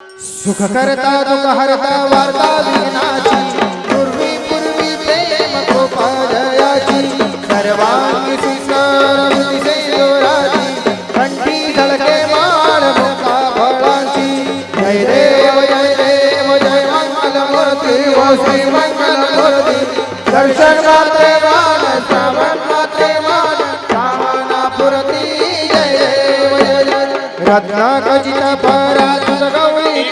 सुख करता दुःख हरता वार्ता विघ्नाची पूर्वी पूर्वी प्रेम कृपाजयाची सर्वांगी सुंदर बुद्धी दोराची कंठी फळाची जय देव जय देव, जय मंगल मूर्ती जय देव, जय रत्ना परा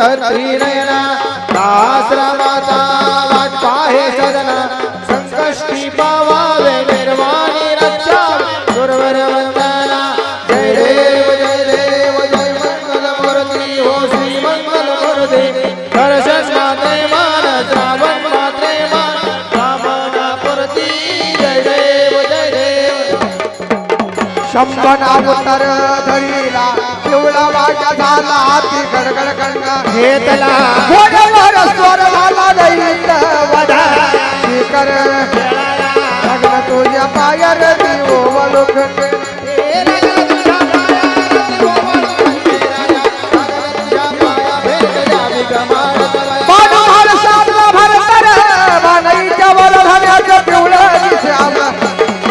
वक्र तुंड त्रिनयना दासरामाचा वाट पाहे सदना। संकष्टी पावावे, निर्वाणी रक्षा गुरुवर वंदना जय देव जय देव, जय मंगल मूर्ती हो श्री मंगल शंभन अवतार धरीला पिवळा वाटा झाला हाती गडगड गणगा घेतला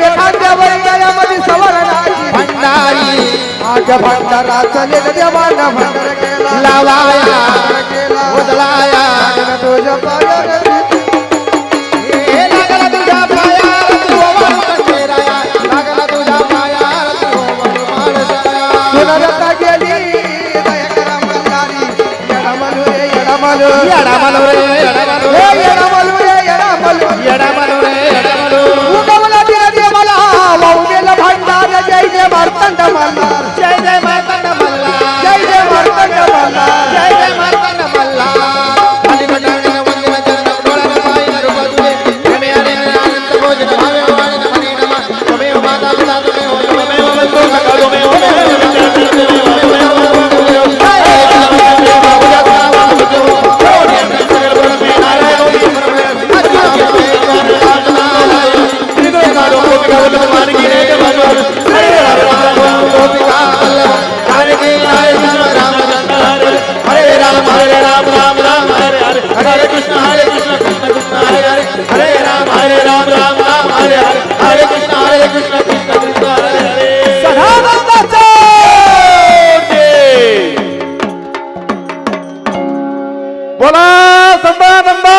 शोभे खांद्यावर गळ्यामध्ये सवरणाची भंडारी। आग भंडारा चलेल देवानं भंडार केला। लावाया केला तुझ्या पायार हे लागला तुझ्या पायाला तू ओवाळू बोला संबा संबा